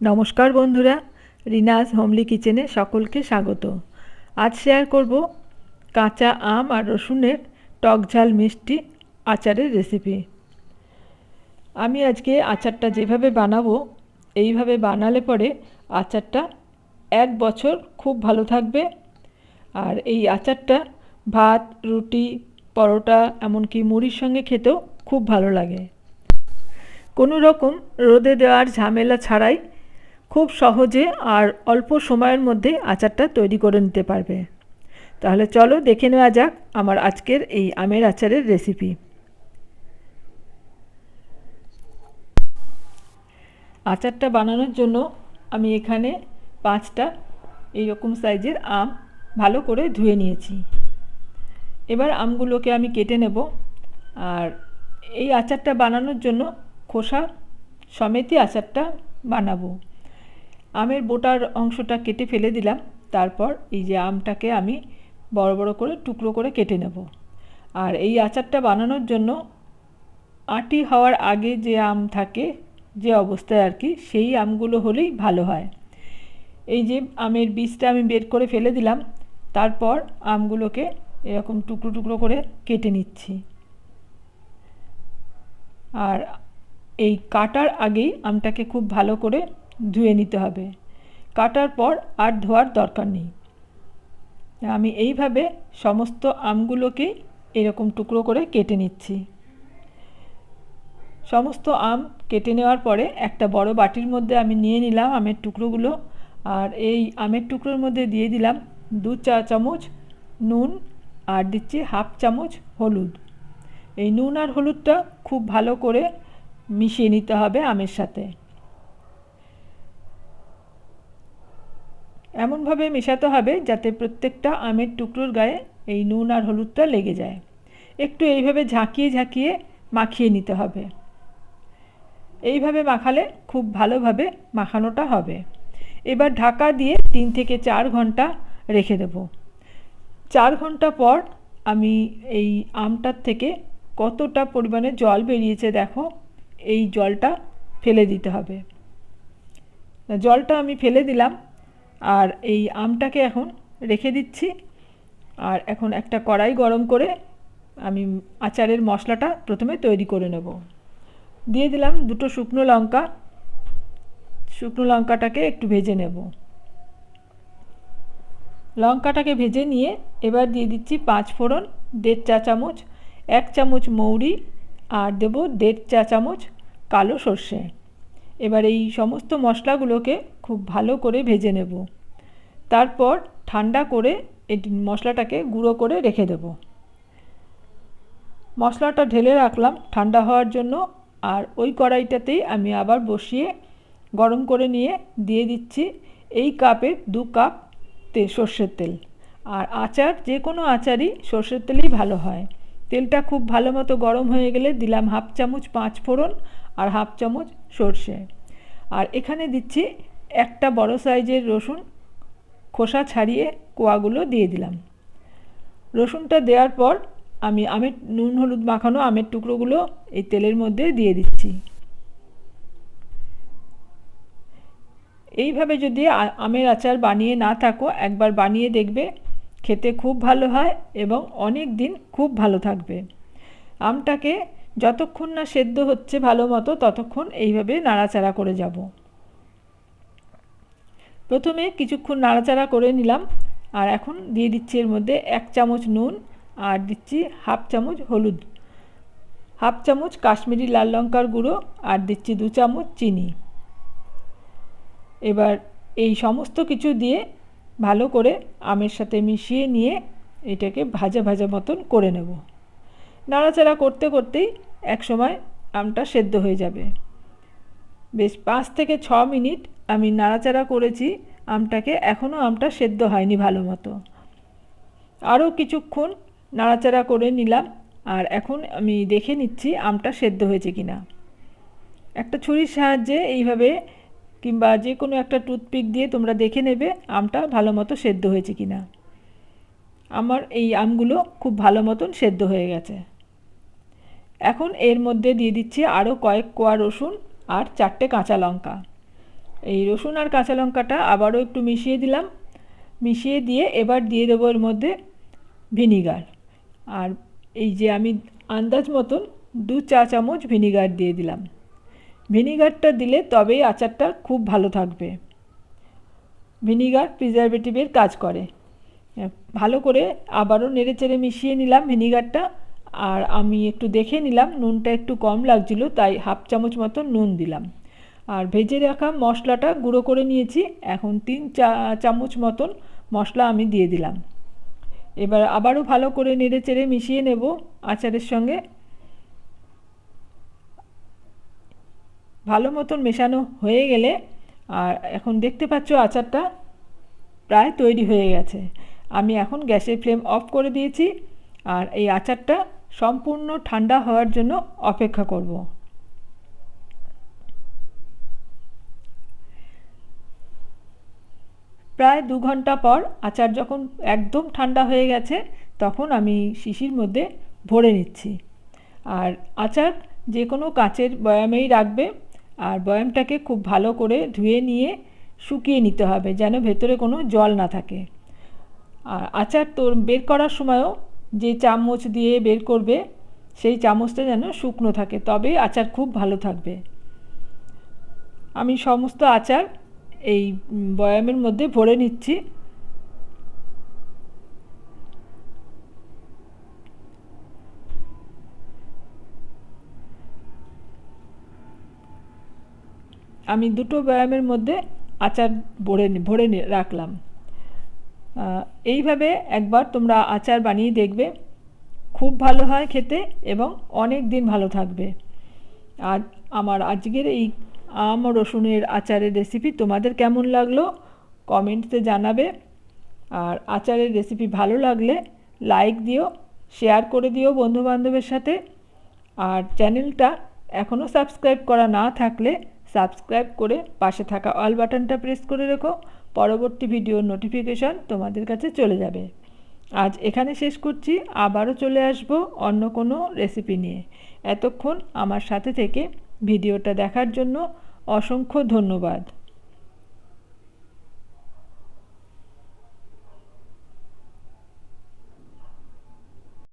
নমস্কার বন্ধুরা, রিনাজ হোমলি কিচেনে সকলকে স্বাগত। আজ শেয়ার করব কাঁচা আম আর রসুনের টক ঝাল মিষ্টি আচারের রেসিপি আমি আজকে আচারটা যেভাবে বানাবো, এইভাবে বানালে পরে আচারটা এক বছর খুব ভালো থাকবে। আর এই আচারটা ভাত, রুটি, পরোটা, এমনকি মুড়ির সঙ্গে খেতেও খুব ভালো লাগে। কোনো রকম রোদে দেওয়ার ঝামেলা ছাড়াই খুব সহজে আর অল্প সময়ের মধ্যে আচারটা তৈরি করে নিতে পারবে। তাহলে চলো দেখে নেওয়া যাক আমার আজকের এই আমের আচারের রেসিপি আচারটা বানানোর জন্য আমি এখানে পাঁচটা এইরকম সাইজের আম ভালো করে ধুয়ে নিয়েছি। এবার আমগুলোকে আমি কেটে নেব আর এই আচারটা বানানোর জন্য খোসা সমেতই আচারটা বানাবো। আমের বোটার অংশটা কেটে ফেলে দিলাম। তারপর এই যে আমটাকে আমি বড় বড় করে টুকরো করে কেটে নেব। আর এই আচারটা বানানোর জন্য আটি হওয়ার আগে যে আম থাকে, যে অবস্থায় আর কি, সেই আমগুলো হলেই ভালো হয়। এই যে আমের বীজটা আমি বের করে ফেলে দিলাম, তারপর আমগুলোকে এরকম টুকরো টুকরো করে কেটে নিচ্ছি। আর এই কাটার আগেই আমটাকে খুব ভালো করে ধুয়ে নিতে হবে। কাটার পর আর ধোয়ার দরকার নেই। আমি এইভাবে সমস্ত আমগুলোকেই এরকম টুকরো করে কেটে নিচ্ছি। সমস্ত আম কেটে নেওয়ার পরে একটা বড় বাটির মধ্যে আমি নিয়ে নিলাম আমের টুকরোগুলো। আর এই আমের টুকরোর মধ্যে দিয়ে দিলাম দু চা চামচ নুন আর দিচ্ছি হাফ চামচ হলুদ। এই নুন আর হলুদটা খুব ভালো করে মিশিয়ে নিতে হবে আমের সাথে। এমনভাবে মেশাতে হবে যাতে প্রত্যেকটা আমের টুকরোর গায়ে এই নুন আর হলুদটা লেগে যায়। একটু এইভাবে ঝাঁকিয়ে ঝাঁকিয়ে মাখিয়ে নিতে হবে। এইভাবে মাখালে খুব ভালোভাবে মাখানোটা হবে। এবার ঢাকা দিয়ে তিন থেকে চার ঘণ্টা রেখে দেব। চার ঘণ্টা পর আমি এই আমটার থেকে কতটা পরিমাণে জল বেরিয়েছে দেখো, এই জলটা ফেলে দিতে হবে। জলটা আমি ফেলে দিলাম। আর এই আমটাকে এখন রেখে দিচ্ছি। আর এখন একটা কড়াই গরম করে আমি আচারের মশলাটা প্রথমে তৈরি করে নেব। দিয়ে দিলাম দুটো শুকনো লঙ্কা। শুকনো লঙ্কাটাকে একটু ভেজে নেব। লঙ্কাটাকে ভেজে নিয়ে এবার দিয়ে দিচ্ছি পাঁচ ফোড়ন, দেড় চা চামচ, এক চামচ মৌরি, আর দেব দেড় চা চামচ কালো সর্ষে। এবার এই সমস্ত মশলাগুলোকে খুব ভালো করে ভেজে নেব। তারপর ঠান্ডা করে এই মশলাটাকে গুঁড়ো করে রেখে দেব। মশলাটা ঢেলে রাখলাম ঠান্ডা হওয়ার জন্য আর ওই কড়াইটাতেই আমি আবার বসিয়ে গরম করে নিয়ে দিয়ে দিচ্ছি এই কাপের দু কাপ তে সর্ষের তেল। আর আচার যে কোনো আচারই সর্ষের তেলেই ভালো হয়। তেলটা খুব ভালো মতো গরম হয়ে গেলে দিলাম হাফ চামচ পাঁচ ফোড়ন আর হাফ চামচ সর্ষে। আর এখানে দিচ্ছি একটা বড় সাইজের রসুন, খোসা ছাড়িয়ে কোয়াগুলো দিয়ে দিলাম। রসুনটা দেওয়ার পর আমি আমের, নুন, হলুদ মাখানো আমের টুকরোগুলো এই তেলের মধ্যে দিয়ে দিচ্ছি। এইভাবে যদি আমের আচার বানিয়ে না থাকো, একবার বানিয়ে দেখবে, খেতে খুব ভালো হয় এবং অনেক দিন খুব ভালো থাকবে। আমটাকে যতক্ষণ না সেদ্ধ হচ্ছে ভালো মতো, ততক্ষণ এইভাবে নাড়াচাড়া করে যাব। প্রথমে কিছুক্ষণ নাড়াচাড়া করে নিলাম, আর এখন দিয়ে দিচ্ছি এর মধ্যে এক চামচ নুন আর দিচ্ছি হাফ চামচ হলুদ। হাফ চামচ কাশ্মীরি লাল লঙ্কার গুঁড়ো আর দিচ্ছি দু চামচ চিনি। এবার এই সমস্ত কিছু দিয়ে ভালো করে আমের সাথে মিশিয়ে নিয়ে এটাকে ভাজা ভাজা মতন করে নেব। নাড়াচাড়া করতে করতেই এক সময় আমটা সেদ্ধ হয়ে যাবে। বেশ পাঁচ থেকে ছ মিনিট আমি নাড়াচাড়া করেছি, আমটাকে এখনও আমটা সেদ্ধ হয়নি ভালো মতো। আরও কিছুক্ষণ নাড়াচাড়া করে নিলাম আর এখন আমি দেখে নিচ্ছি আমটা সেদ্ধ হয়েছে কি না একটা ছুরির সাহায্যে এইভাবে কিংবা যে কোনো একটা টুথপিক দিয়ে তোমরা দেখে নেবে আমটা ভালো মতো সেদ্ধ হয়েছে কি না আমার এই আমগুলো খুব ভালো মতন সেদ্ধ হয়ে গেছে। এখন এর মধ্যে দিয়ে দিচ্ছি আরও কয়েক কোয়া রসুন আর চারটে কাঁচা লঙ্কা। এই রসুন আর কাঁচা লঙ্কাটা আবারও একটু মিশিয়ে দিলাম। মিশিয়ে দিয়ে এবার দিয়ে দেবো এর মধ্যে ভিনিগার। আর এই যে আমি আন্দাজ মতন দু চা চামচ ভিনিগার দিয়ে দিলাম। ভিনিগারটা দিলে তবেই আচারটা খুব ভালো থাকবে। ভিনিগার প্রিজারভেটিভের কাজ করে। ভালো করে আবারও নেড়ে চেড়ে মিশিয়ে নিলাম ভিনিগারটা। আর আমি একটু দেখে নিলাম, নুনটা একটু কম লাগছিল, তাই হাফ চামচ মতো নুন দিলাম। আর ভেজে রাখা মশলাটা গুঁড়ো করে নিয়েছি, এখন তিন চা, চামচ মতন মশলা আমি দিয়ে দিলাম। এবার আবারও ভালো করে নেড়ে চেড়ে মিশিয়ে নেব আচারের সঙ্গে। ভালো মতন মেশানো হয়ে গেলে, আর এখন দেখতে পাচ্ছ আচারটা প্রায় তৈরি হয়ে গেছে। আমি এখন গ্যাসের ফ্লেম অফ করে দিয়েছি, আর এই আচারটা সম্পূর্ণ ঠান্ডা হওয়ার জন্য অপেক্ষা করব। প্রায় দু ঘণ্টা পর আচার যখন একদম ঠান্ডা হয়ে গেছে, তখন আমি শিশির মধ্যে ভরে নিচ্ছি। আর আচার যে কোনো কাঁচের বয়ামেই রাখবে, আর বয়ামটাকে খুব ভালো করে ধুয়ে নিয়ে শুকিয়ে নিতে হবে যেন ভেতরে কোনো জল না থাকে। আর আচার তোর বের করার সময়ও যে চামচ দিয়ে বের করবে, সেই চামচটা যেন শুকনো থাকে, তবে আচার খুব ভালো থাকবে। আমি সমস্ত আচার এই বয়ামের মধ্যে ভরে নিচ্ছি। আমি দুটো ব্যায়ামের মধ্যে আচার ভরে ভরে রাখলাম। এইভাবে একবার তোমরা আচার বানিয়ে দেখবে। খুব ভালো হয় খেতে এবং অনেক দিন ভালো থাকবে। আর আমার আজকের এই আম ও রসুনের আচারের রেসিপি তোমাদের কেমন লাগল? কমেন্টসে জানাবে। আর আচারের রেসিপি ভালো লাগলে লাইক দিও শেয়ার করে দিও বন্ধুবান্ধবের সাথে। আর চ্যানেলটা এখনও সাবস্ক্রাইব করা না থাকলে সাবস্ক্রাইব করে পাশে থাকা অল বাটনটা প্রেস করে রেখো। পরবর্তী ভিডিওর নোটিফিকেশন তোমাদের কাছে চলে যাবে। আজ এখানে শেষ করছি, আবারও চলে আসব অন্য কোনো রেসিপি নিয়ে। এতক্ষণ আমার সাথে থেকে ভিডিওটা দেখার জন্য অসংখ্য ধন্যবাদ।